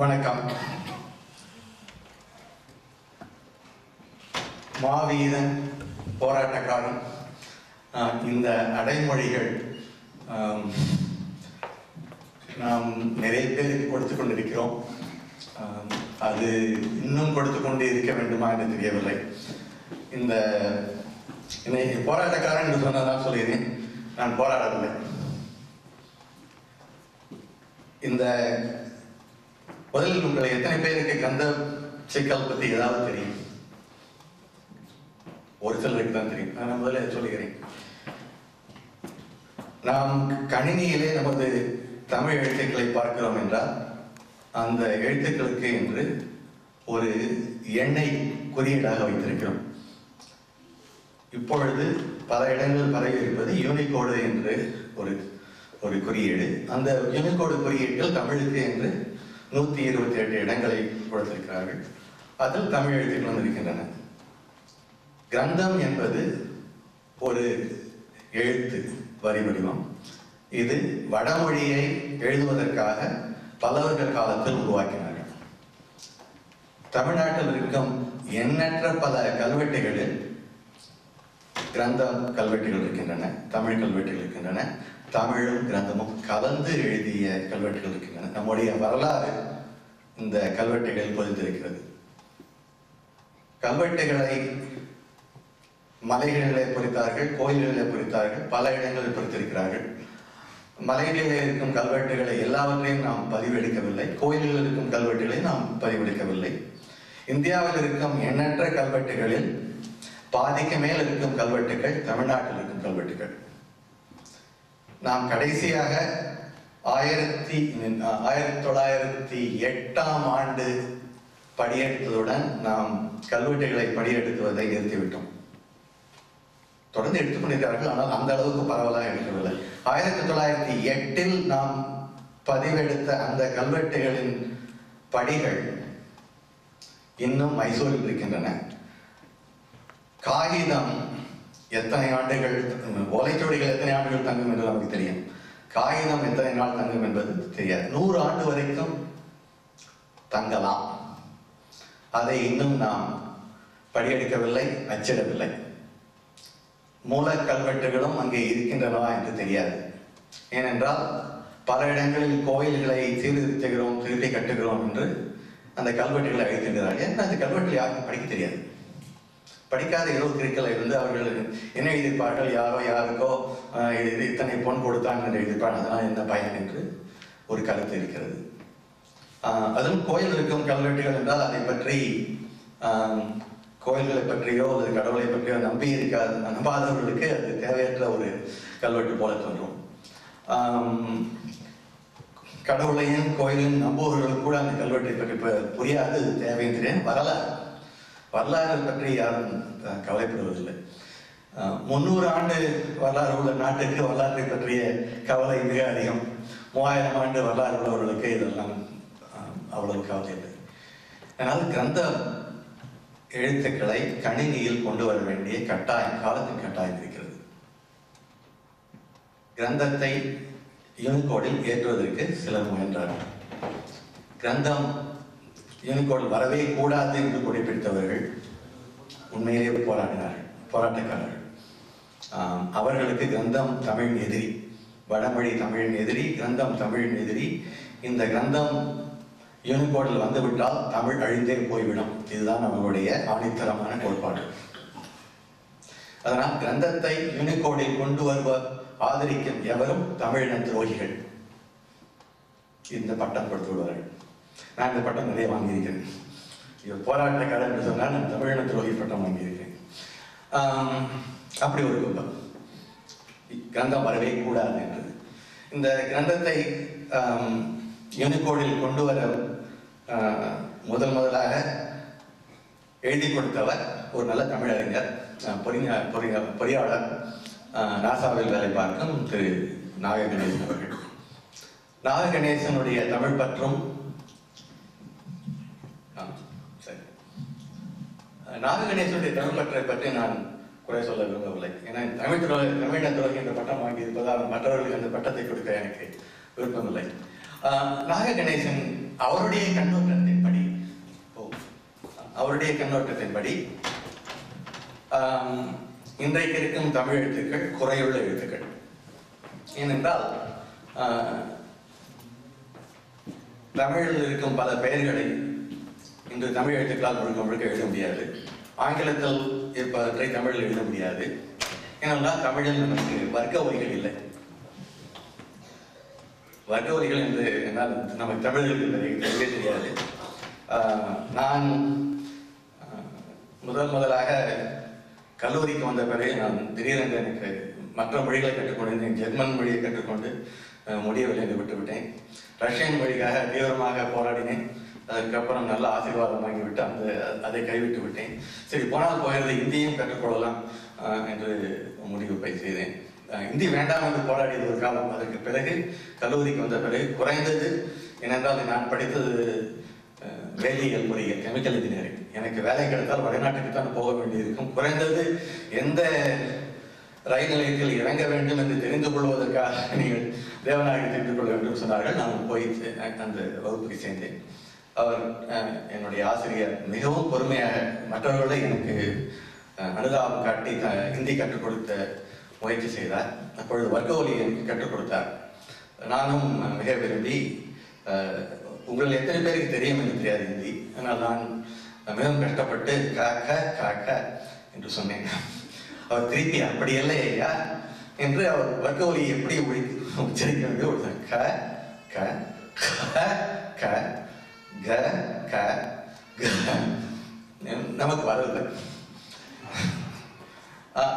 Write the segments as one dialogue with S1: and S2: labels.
S1: வணக்கம். மாவீரன் போராட்டக்காரன். இந்த அடைமொழிகள் நாம் நிறைய பேருக்கு கொடுத்து கொண்டிருக்கிறோம். அது இன்னும் கொடுத்து கொண்டு இருக்க வேண்டுமா என்று தெரியவில்லை. இந்த இன்னைக்கு போராட்டக்காரன் என்று சொன்னதான் சொல்லியிருக்கேன் நான் போராடவில்லை. இந்த முதலில் உங்களை எத்தனை பேருக்கு கந்த சிக்கல் பத்தி ஏதாவது தெரியும்? ஒரு சிலருக்கு தான் தெரியும். நான் முதல்ல சொல்லுகிறேன் நாம் கணினியிலே நமது தமிழ் எழுத்துக்களை பார்க்கிறோம் என்றால் அந்த எழுத்துக்களுக்கு என்று ஒரு எண்ணெய் குறியீடாக வைத்திருக்கிறோம். இப்பொழுது பல இடங்களில் பரவி இருப்பது யூனிகோடு என்று ஒரு ஒரு குறியீடு. அந்த யூனிகோடு குறியீட்டில் தமிழுக்கு என்று நூத்தி இருபத்தி எட்டு இடங்களை கொடுத்திருக்கிறார்கள். அதில் தமிழ் எழுத்துக்கள் வந்திருக்கின்றன. கிரந்தம் என்பது ஒரு எழுத்து வரி வடிவம். இது வடமொழியை எழுதுவதற்காக பல்லவர்கள் காலத்தில் உருவாக்கினார்கள். தமிழ்நாட்டில் இருக்கும் எண்ணற்ற பல கல்வெட்டுகளில் கிரந்தம் கல்வெட்டுகள் இருக்கின்றன தமிழ் கல்வெட்டுகள் இருக்கின்றன. தமிழும் கிரந்தமும் கலந்து எழுதிய கல்வெட்டுகள் இருக்கின்றன. நம்முடைய வரலாறு இந்த கல்வெட்டுகள் பொதிந்திருக்கிறது. கல்வெட்டுகளை மலைகளிலே பொறித்தார்கள் கோயில்களிலே பொறித்தார்கள் பல இடங்களில் பொறித்திருக்கிறார்கள். மலைகளிலே இருக்கும் கல்வெட்டுகளை எல்லாவற்றையும் நாம் பதிவெடுக்கவில்லை. கோயில்களில் இருக்கும் கல்வெட்டுகளை நாம் பதிவெடுக்கவில்லை. இந்தியாவில் இருக்கும் எண்ணற்ற கல்வெட்டுகளில் பாதிக்கு மேல் இருக்கும் கல்வெட்டுகள் தமிழ்நாட்டில் இருக்கும் கல்வெட்டுகள். நாம் கடைசியாக ஆயிரத்தி ஆயிரத்தி தொள்ளாயிரத்தி எட்டாம் ஆண்டு படியெடுத்ததுடன் நாம் கல்வெட்டுகளை படியெடுத்துவதை நிறுத்திவிட்டோம். தொடர்ந்து எடுத்துக்கொண்டிருக்கிறார்கள் ஆனால் அந்த அளவுக்கு பரவலாக எடுக்கவில்லை. ஆயிரத்தி தொள்ளாயிரத்தி எட்டில் நாம் பதிவெடுத்த அந்த கல்வெட்டுகளின் படிகள் இன்னும் மைசூரில் இருக்கின்றன. காகிதம் எத்தனை ஆண்டுகள் ஓலைச்சுவடிகள் எத்தனை ஆண்டுகள் தங்கும் என்று நமக்கு தெரியும். காகிதம் எத்தனை நாள் தங்கும் என்பது தெரியாது. நூறு ஆண்டு வரைக்கும் தங்கலாம். அதை இன்னும் நாம் படியெடுக்கவில்லை அச்சிடவில்லை. மூல கல்வெட்டுகளும் அங்கே இருக்கின்றனவா என்று தெரியாது. ஏனென்றால் பல இடங்களில் கோயில்களை சீர்திருத்துகிறோம் திருப்பி கட்டுகிறோம் என்று அந்த கல்வெட்டுகளை அழைக்கின்றார்கள் ஏன்னா அந்த கல்வெட்டில் யாருக்கும் படிக்க தெரியாது? படிக்காத இரவு கிருக்கள் இருந்து அவர்கள் என்ன எதிர்ப்பார்கள்? யாரோ யாருக்கோ இது இத்தனை பொன் கொடுத்தாங்க என்று எதிர்ப்பார்கள். அதனால் என்ன பயன் என்று ஒரு கருத்து இருக்கிறது. அதுவும் கோயில் இருக்கும் கல்வெட்டுகள் என்றால் அதை பற்றி கோயில்களை பற்றியோ அல்லது கடவுளை பற்றியோ நம்பி இருக்காது. நம்பாதவர்களுக்கு அது தேவையற்ற ஒரு கல்வெட்டு போல தோன்றும். கடவுளையும் கோயிலையும் நம்புவர்களுக்கு கூட அந்த கல்வெட்டை பற்றி புரியாது தேவையும் தெரியாது வரலாறு. வரலாறு பற்றி யாரும் கவலைப்படுவதில்லை. முந்நூறு ஆண்டு வரலாறு உள்ள நாட்டுக்கு வரலாற்றை பற்றிய கவலை மிக அதிகம். மூவாயிரம் ஆண்டு வரலாறு உள்ளவர்களுக்கு இதெல்லாம் அவ்வளவு கவலை இல்லை. அதனால் கிரந்த எழுத்துக்களை கணினியில் கொண்டு வர வேண்டிய கட்டாயம் காலத்தின் கட்டாயம் இருக்கிறது. கிரந்தத்தை யூனிகோடில் ஏற்றுவதற்கு சிலர் முயன்றார்கள். கிரந்தம் யூனிகோடில் வரவே கூடாது என்று குறிப்பிட்டவர்கள் உண்மையிலேயே போராடினார்கள் போராட்டக்காரர்கள். அவர்களுக்கு கிரந்தம் தமிழின் எதிரி வடமொழி தமிழின் எதிரி கிரந்தம் தமிழின் எதிரி. இந்த கிரந்தம் யூனிகோடில் வந்துவிட்டால் தமிழ் அழிந்தே போய்விடும். இதுதான் நம்மளுடைய ஆணித்தரமான கோட்பாடு. அதனால் கிரந்தத்தை யூனிகோடில் கொண்டு வருவார் ஆதரிக்கும் எவரும் தமிழின துரோகிகள். இந்த பட்டம் கொடுத்து விடுவார்கள். நான் இந்த பட்டம் நிறைய வாங்கியிருக்கிறேன் இது போராட்டக்காரர் என்று சொன்னால் நான் தமிழின துரோகி பட்டம் வாங்கியிருக்கேன். அப்படி ஒரு கும்பல். கிரந்தம் வரவே கூடாது என்று இந்த கிரந்தத்தை ஆம், யூனிகோடில் கொண்டு வர முதல் முதலாக எழுதி கொடுத்தவர் ஒரு நல்ல தமிழறிஞர் அஹ், பொறியா பொறியாளர் அஹ், நாசாவில் வேலை பார்க்கும் திரு நாக கணேசன் அவர்கள். நாக கணேசனுடைய தமிழ் பற்றும் ஆ, சரி நாககணேசனுடைய நாக தமிழ் பற்றை பற்றி நான் குறை சொல்ல விரும்பவில்லை. ஏன்னா தமிழ் துறை தமிழ துறை என்ற பட்டம் வாங்கியிருப்பதால் மற்றவர்களுக்கு அந்த பட்டத்தை கொடுக்க எனக்கு விருப்பமில்லை. நாக கணேசன் அவருடைய கண்ணோட்டத்தின்படி ஓ, அவருடைய கண்ணோட்டத்தின்படி இன்றைக்கு இருக்கும் தமிழ் எழுத்துக்கள் குறையுள்ள எழுத்துக்கள். ஏனென்றால் தமிழில் இருக்கும் பல பெயர்களை இன்று தமிழ் எழுத்துக்களால் முழுக்க முழுக்க எழுத முடியாது. ஆங்கிலத்தில் இருப்பவற்றை தமிழில் எழுத முடியாது. ஏனென்றால் தமிழில் நமக்கு வர்க்க ஒலிகள் இல்லை. வர்க்க ஒலிகள் என்று என்னால் நமக்கு தமிழில் தெரியவே தெரியாது. நான் முதல் முதலாக கல்லூரிக்கு வந்த பிறகு நான் திடீரென்று எனக்கு மற்ற மொழிகளை கற்றுக்கொண்டு ஜெர்மன் மொழியை கற்றுக்கொண்டு முடியவில்லை என்று விட்டுவிட்டேன். ரஷ்யன் மொழிக்காக தீவிரமாக போராடினேன். அதுக்கப்புறம் நல்ல ஆசீர்வாதம் வாங்கிவிட்டு அந்த அதை கைவிட்டு விட்டேன். சரி போனால் போகிறது இந்தியும் கற்றுக்கொள்ளலாம் என்று முடிவு பை செய்தேன். இந்தி வேண்டாம் என்று போராடியது ஒரு காலம் அதற்கு பிறகு கல்லூரிக்கு வந்த பிறகு குறைந்தது ஏனென்றால் நான் படித்தது வேலியல் வேதியியல் பொறியியல் கெமிக்கல் இன்ஜினியரிங் எனக்கு வேலை கிடைத்தால் வடநாட்டுக்கு தான் போக வேண்டியிருக்கும். குறைந்தது எந்த ரயில் நிலையத்தில் இறங்க வேண்டும் என்று தெரிந்து கொள்வதற்காக நீங்கள் தேவநாயகி தெரிந்து கொள்ள வேண்டும் சொன்னார்கள். நான் போய் அந்த வகுப்புக்கு சேர்ந்தேன். அவர் என்னுடைய ஆசிரியர் மிகவும் பொறுமையாக மற்றவர்களை எனக்கு அனுதாபம் காட்டி ஹிந்தி கற்றுக் கொடுத்த முயற்சி செய்தார். அப்பொழுது வர்க்க ஒலி எனக்கு கற்றுக் கொடுத்தார். நானும் மிக விரும்பி உங்கள் எத்தனை பேருக்கு தெரியும் என்று தெரியாது ஹிந்தி. ஆனால் நான் மிகவும் கஷ்டப்பட்டு காக்க காக்க என்று சொன்னேன். அவர் திருப்பி அப்படி ஐயா என்று அவர் வர்க்க எப்படி ஒழி உச்சரிக்க வேண்டும் ஒரு க க க க க க க. நமக்கு வரவில்லை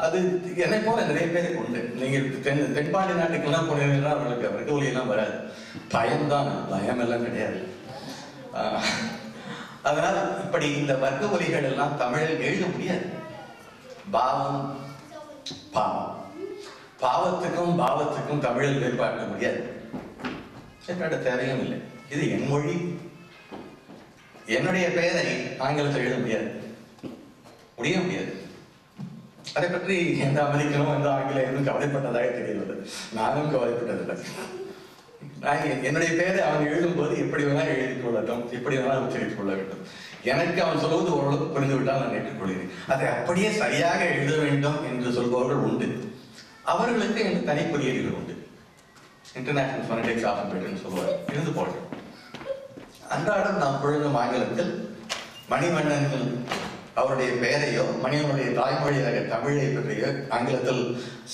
S1: அது என்னை போல நிறைய பேருக்கு உண்டு. நீங்கள் தென் தென்பாண்டி நாட்டுக்கெல்லாம் போனீங்கன்னா அவர்களுக்கு வர்க்க ஒலியெல்லாம் வராது. பயம்தான் பயம் எல்லாம் கிடையாது அதனால் இப்படி இந்த வர்க்க ஒலிகள் எல்லாம் தமிழில் எழுத முடியாது. பாவம் பாவம். பாவத்துக்கும் பாவத்துக்கும் தமிழில் வேறுபாடு முடியாது. வேறுபாட்ட தேவையும் இல்லை. இது என் மொழி. என்னுடைய பெயரை ஆங்கிலத்தில் எழுத முடியாது. முடிய முடியாது. அதை பற்றி எந்த அமெரிக்கனும் எந்த ஆங்கிலம் எதுவும் கவலைப்பட்டதாக தெரியவில்லை நானும் கவலைப்பட்டதில்லை. என்னுடைய பெயரை அவன் எழுதும்போது எப்படி வேணால் எழுதி கொள்ளட்டும் எப்படி வேணால் உச்சரித்துக் கொள்ள வேண்டும். எனக்கு அவன் சொல்வது ஓரளவுக்கு புரிந்து விட்டால் நான் ஏற்றுக்கொள்கிறேன். அதை அப்படியே சரியாக எழுத வேண்டும் என்று சொல்பவர்கள் உண்டு. அவர்களுக்கு எனக்கு தனி உண்டு. இன்டர்நேஷனல் ஃபோனடிக்ஸ் ஆல்பபெட்னு சொல்லுவார் இருந்து போடுறேன் அன்றாடம் நாம் புழங்கும் ஆங்கிலத்தில் மணிமன்னன் அவருடைய பெயரையோ மணிவனுடைய தாய்மொழியாக தமிழை பற்றியோ ஆங்கிலத்தில்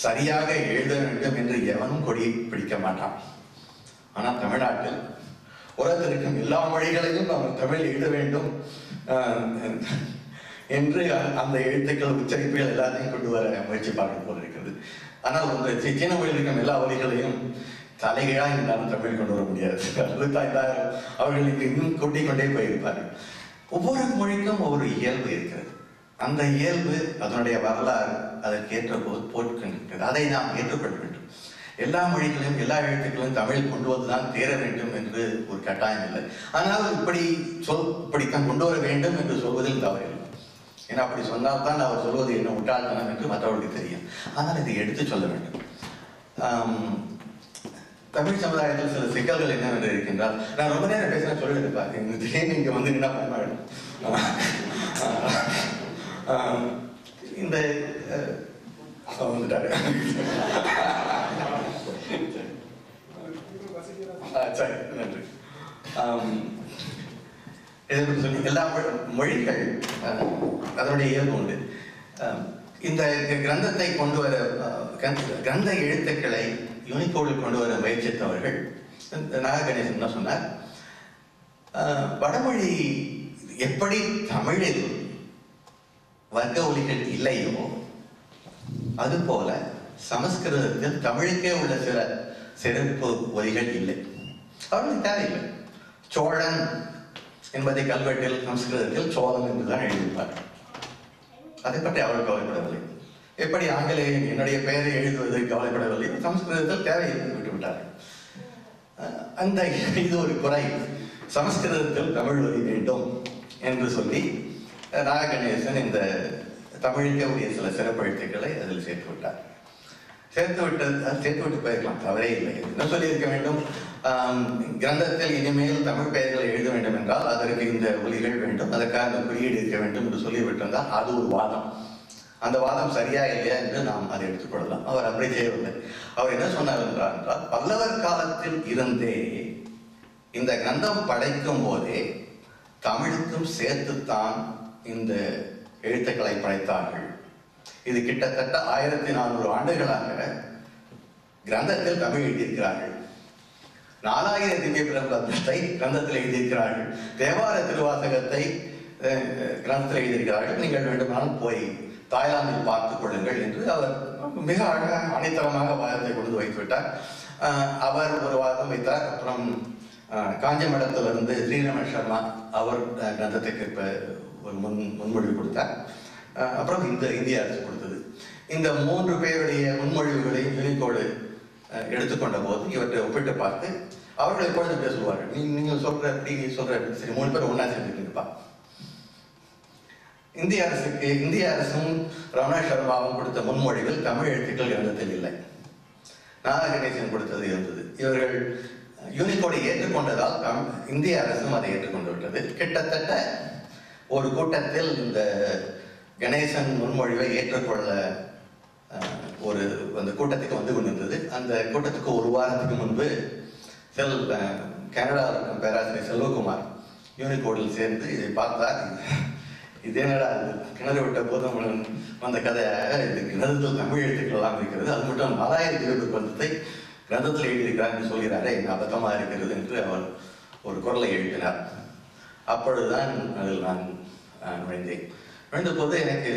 S1: சரியாக எழுத வேண்டும் என்று எவனும் கொடி பிடிக்க மாட்டான். ஆனால் தமிழ்நாட்டில் உலகத்தில் இருக்கும் எல்லா மொழிகளையும் நாம் தமிழ் எழுத வேண்டும் என்று அந்த எழுத்துக்கள் உச்சரிப்புகள் எல்லாத்தையும் கொண்டு வர முயற்சி பார்க்க போல இருக்கிறது ஆனால் இந்த சீன மொழியில் இருக்கும் எல்லா மொழிகளையும் தலைகீழா இருந்தாலும் தமிழ் கொண்டு வர முடியாது. அறுபத்தாயிரம் அவர்களுக்கு இன்னும் கொட்டிக்கொண்டே போயிருப்பார்கள் ஒவ்வொரு மொழிக்கும் ஒவ்வொரு இயல்பு இருக்கிறது. அந்த இயல்பு அதனுடைய வரலாறு அதற்கேற்ற போது போட்டுக்கொண்டிருக்கிறது அதை நாம் ஏற்றுக்கொள்ள வேண்டும் எல்லா மொழிகளையும் எல்லா எழுத்துக்களையும் தமிழ் கொண்டு வந்துதான் தேர வேண்டும் என்று ஒரு கட்டாயம் இல்லை. ஆனால் இப்படி சொல் இப்படித்தான் கொண்டு வர வேண்டும் என்று சொல்வதில் தவறில்லை ஏன்னா அப்படி சொன்னால் தான் அவர் சொல்வது என்ன முட்டாள்தனம் என்று மற்றவர்களுக்கு தெரியும். ஆனால் இதை எடுத்து சொல்ல வேண்டும். தமிழ் சமுதாயத்தில் சில சிக்கல்கள் என்னவென்று இருக்கின்றால் நான் ரொம்ப நேரம் பேசினா சொல்லிட்டு பார்த்தேன் திடீர்னு இங்கே வந்து என்ன பயமாயிடும் இந்த வந்துட்டாரு. சரி நன்றி. ஆம், சொல்லி எல்லா மொழிகள் அதனுடைய இயல்பு உண்டு. இந்த கிரந்தத்தை கொண்டு வர கிரந்த- கிரந்த எழுத்துக்களை யூனிகோடில் கொண்டு வர முயற்சித்தவர்கள். நாக நாககணேசன் தான் சொன்னார். வடமொழி எப்படி தமிழில் வர்க்க ஒலிகள் இல்லையோ அதுபோல சமஸ்கிருதத்தில் தமிழுக்கே உள்ள சில சிறப்பு ஒலிகள் இல்லை. அவர்களுக்கு தேவையில்லை. சோழன் என்பதை கல்வெட்டில் சமஸ்கிருதத்தில் சோழன் என்றுதான் எழுதியிருப்பார் அதை பற்றி அவர்கள் கவலைப்படவில்லை. எப்படி ஆங்கிலேயன் என்னுடைய பெயரை எழுதுவது கவலைப்படவில்லை. சமஸ்கிருதத்தில் தேவையில்லை விட்டுவிட்டார்கள் அந்த இது ஒரு குறை. சமஸ்கிருதத்தில் தமிழ் ஒலி வேண்டும் என்று சொல்லி அஹ் நாககணேசன் இந்த தமிழுக்கே உரிய சில சிறப்பெழுத்துக்களை அதில் சேர்த்து விட்டார். சேர்த்து விட்டு சேர்த்து விட்டு போயிருக்கலாம் தவறே இல்லை. என்ன சொல்லியிருக்க வேண்டும்? கிரந்தத்தில் இனிமேல் தமிழ் பெயர்களை எழுத வேண்டும் என்றால் அதற்கு இந்த ஒலிகள் வேண்டும் அதற்காக அந்த குறியீடு இருக்க வேண்டும் என்று சொல்லிவிட்டிருந்தால் அது ஒரு வாதம். அந்த வாதம் சரியா இல்லையா என்று நாம் அதை எடுத்துக்கொள்ளலாம் அவர் அப்படி செய்யவில்லை அவர் என்ன சொன்னார் என்றார் என்றால் பல்லவர் காலத்தில் இருந்தே இந்த கிரந்தம் படைக்கும் போதே தமிழுக்கும் சேர்த்துத்தான் இந்த எழுத்துக்களை படைத்தார்கள். இது கிட்டத்தட்ட ஆயிரத்தி நானூறு ஆண்டுகளாக கிரந்தத்தில் தமிழ் எழுதியிருக்கிறார்கள். நாலாயிரம் திவ்ய பிரபந்தத்தை கிரந்தத்தில் எழுதியிருக்கிறார்கள். தேவார திருவாசகத்தை கிரந்தத்தில் எழுதியிருக்கிறார்கள். நீங்கள் வேண்டுமானால் போய் தாய்லாந்தில் பார்த்துக் கொள்ளுங்கள் என்று அவர் மிக அழகாக அனைத்தரமாக வாதத்தை கொண்டு வைத்துவிட்டார் அவர் ஒரு வாதம் வைத்தார். அப்புறம் காஞ்சிமடத்திலிருந்து ஸ்ரீரமன் சர்மா அவர் கிரந்தத்துக்கு இப்ப ஒரு முன் முன்மொழிவு கொடுத்தார். அப்புறம் இந்த இந்திய அரசு கொடுத்தது. இந்த மூன்று பேருடைய முன்மொழிவுகளை யூனிகோடு எடுத்துக்கொண்ட போது இவற்றை ஒப்பிட்டு பார்த்து அவர்கள் எப்பொழுது பேசுவார்கள். நீங்கள் நீங்க சொல்ற அப்படி நீ சொல்ற சரி மூணு பேர் ஒண்ணா சேர்ந்துருக்கீங்கப்பா இந்திய அரசுக்கு இந்திய அரசும் ரமண சர்மாவும் கொடுத்த முன்மொழிவில் தமிழ் எழுத்துக்கள் கிரந்தத்தில் இல்லை. நாகா கணேசன் கொடுத்தது இருந்தது. இவர்கள் யூனிகோடை ஏற்றுக்கொண்டதால் தம்- இந்திய அரசும் அதை ஏற்றுக்கொண்டு விட்டது கிட்டத்தட்ட ஒரு கூட்டத்தில் இந்த கணேசன் முன்மொழிவை ஏற்றுக்கொள்ள ஒரு அந்த கூட்டத்துக்கு வந்து கொண்டிருந்தது. அந்த கூட்டத்துக்கு ஒரு வாரத்துக்கு முன்பு செல் கனடா கனடாவில் இருக்கும் பேராசிரியர் செல்வகுமார் யூனிகோடில் சேர்ந்து இதை பார்த்தார். இது என்னடா கிணறு விட்ட போதும் வந்த கதை. இது கிணறுத்தில் தமிழ் எழுத்துக்கள்லாம் இருக்கிறது. அது மட்டும் நாலாயிரத்தி இருபது பந்தத்தை கிரந்தத்தில் எழுதியிருக்கிறான்னு சொல்கிறாரே. என்ன இருக்கிறது என்று அவர் ஒரு குரலை எழுப்பினார். அப்பொழுதுதான் அதில் நான் நுழைந்தேன். நுழைந்த போது எனக்கு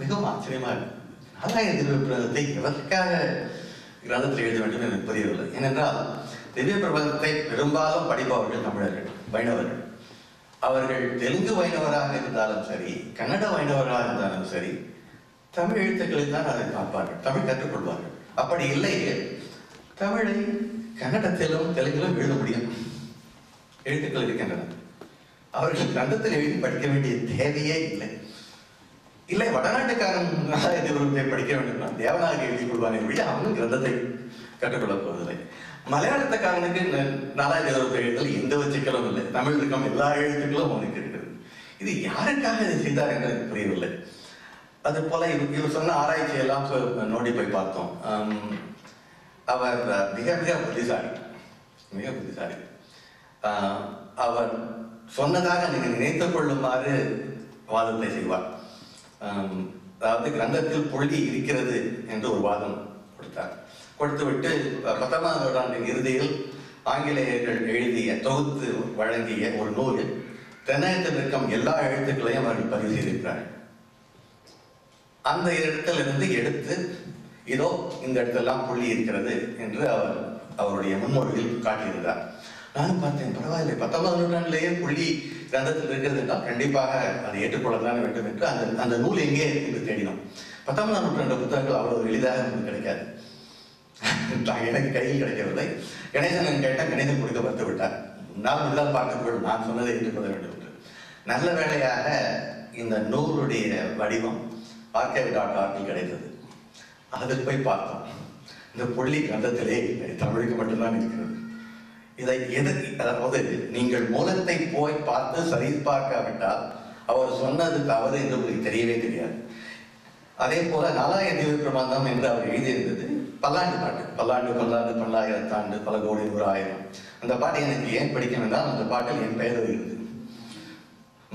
S1: மிகவும் ஆச்சரியமா இருக்கு. நாலாயிரத்தி இருபது பிரபந்தத்தை எதற்காக கிரந்தத்தில் எழுத வேண்டும் எனக்கு புரியவில்லை. ஏனென்றால் திவ்ய பிரபந்தத்தை பெரும்பாலும் படிப்பவர்கள் தமிழர்கள் வைணவர்கள். அவர்கள் தெலுங்கு வைணவராக இருந்தாலும் சரி கன்னட வைணவராக இருந்தாலும் சரி தமிழ் எழுத்துக்களில் தான் அதை பார்ப்பார்கள் தமிழ் கற்றுக்கொள்வார்கள். அப்படி இல்லையே தமிழை கன்னடத்திலும் தெலுங்கிலும் எழுத முடியும். எழுத்துக்கள் இருக்கின்றன. அவர்கள் கண்டத்தில் எழுதி படிக்க வேண்டிய தேவையே இல்லை. இல்லை வடநாட்டுக்காரன் படிக்க வேண்டும். தேவநாகரி எழுதிக் கொள்வானே ஒழிய அவனும் கிரந்தத்தை கற்றுக்கொள்ளப் போவதில்லை. மலையாளத்துக்காரனுக்கு ந- நாலாயிரத்தி இருபத்தி எழுத்துல எந்த ஒரு சிக்கலும் இல்லை தமிழ் இருக்கும் எல்லா எழுத்துக்களும் அவனுக்கு இருக்கிறது இது யாருக்காக இதை செய்தார் என்று எனக்கு புரியவில்லை அது போல இவர் இவர் சொன்ன ஆராய்ச்சி எல்லாம் நோடி போய் பார்த்தோம் அவர் மிக மிக புத்திசாலி மிக புத்திசாலி அவர் சொன்னதாக நீங்கள் நினைத்துக் கொள்ளுமாறு வாதத்தை செய்வார் அதாவது கிரந்தத்தில் புள்ளி இருக்கிறது என்று ஒரு வாதம் கொடுத்தார் கொடுத்துவிட்டு பத்தொன்பதாம் நூற்றாண்டின் இறுதியில் ஆங்கிலேயர்கள் எழுதிய தொகுத்து வழங்கிய ஒரு நூலில் தென்னகத்தில் இருக்கும் எல்லா எழுத்துக்களையும் அவர்கள் பதிவு செய்திருக்கிறார்கள். அந்த இடத்திலிருந்து எடுத்து இதோ இந்த இடத்தெல்லாம் புள்ளி இருக்கிறது என்று அவர் அவருடைய முன்மொழியில் காட்டியிருந்தார். நானும் பார்த்தேன் பரவாயில்லை பத்தொன்பது நூற்றாண்டிலேயே புள்ளி கிரந்தத்தில் இருக்கிறது கண்டிப்பாக அதை ஏற்றுக்கொள்ளத்தான் வேண்டும் என்று அந்த அந்த நூல் எங்கே என்று தேடினோம். பத்தொன்பதாம் நூற்றாண்டு புத்தகங்கள் அவ்வளவு எளிதாக நமக்கு கிடைக்காது. எனக்கு கையில் கிடைக்கவில்லை. கணேசன் கேட்டால் கணேசன் கொடுக்க மறுத்து விட்டார். நான் முதல் பார்த்துக்கொள் நான் சொன்னதை ஏற்றுக்கொள்ள வேண்டும் என்று. நல்ல வேளையாக இந்த நூலுடைய வடிவம் ஆர்கேவ் டாட் ஆர்கில் கிடைத்தது. அதில் போய் பார்த்தோம். இந்த புள்ளி கிரந்தத்திலே இல்லை, தமிழுக்கு மட்டும்தான் இருக்கிறது. இதை எது அதாவது நீங்கள் மூலத்தை போய் பார்த்து சரி பார்க்காவிட்டால் அவர் சொன்னது தவறு என்று உங்களுக்கு தெரியவே தெரியாது. அதே போல நாலாயிரத்தி பிரபந்தம் என்று அவர் எழுதியிருந்தது. பல்லாண்டு பாட்டு. பல்லாண்டு பல்லாண்டு பல்லாயிரத்தாண்டு பல கோடி ஒரு ஆயிரம். அந்த பாட்டு எனக்கு ஏன் பிடிக்கும் என்றால் அந்த பாட்டில் என் பெயர் வருகிறது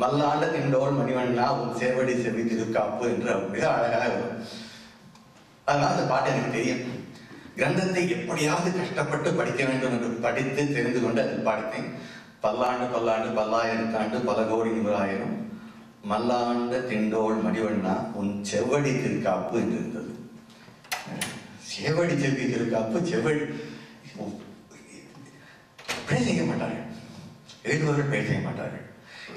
S1: மல்லாண்ட திண்டோல் மணிவண்ணா உன் சேவடி செவி திருக்காப்பு என்று மிக அழகாக வரும் அதனால் அந்த பாட்டு எனக்கு தெரியும். கிரந்தத்தை எப்படியாவது கஷ்டப்பட்டு படிக்க வேண்டும் என்று படித்து தெரிந்து கொண்டு அதில் படித்தேன் பல்லாண்டு பல்லாண்டு பல்லாயிரத்தாண்டு பல கோடி நூறாயிரம் மல்லாண்ட திண்டோள் மடிவண்ணா உன் செவ்வடி திருக்காப்பு என்று இருந்தது. செவ்வடி செவ்வி திருக்காப்பு செவடி பிழை செய்ய மாட்டார்கள். எழுதுபவர்கள் பிழை செய்ய மாட்டார்கள்.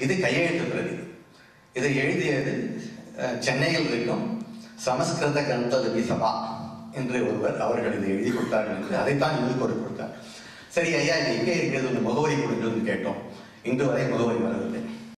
S1: இது கையெழுத்து பிரதி இதை எழுதியது சென்னையில் இருக்கும் சமஸ்கிருத கிரந்த சபா என்று ஒருவர் அவர்கள் இதை எழுதி கொடுத்தார்கள் என்று அதைத்தான் இங்கு கொடுத்தார். சரி ஐயா இது எங்கே இருக்கிறது? ஒரு முகவரி கொடுங்கள் கேட்டோம். இன்று வரை முகவரி வரவில்லை.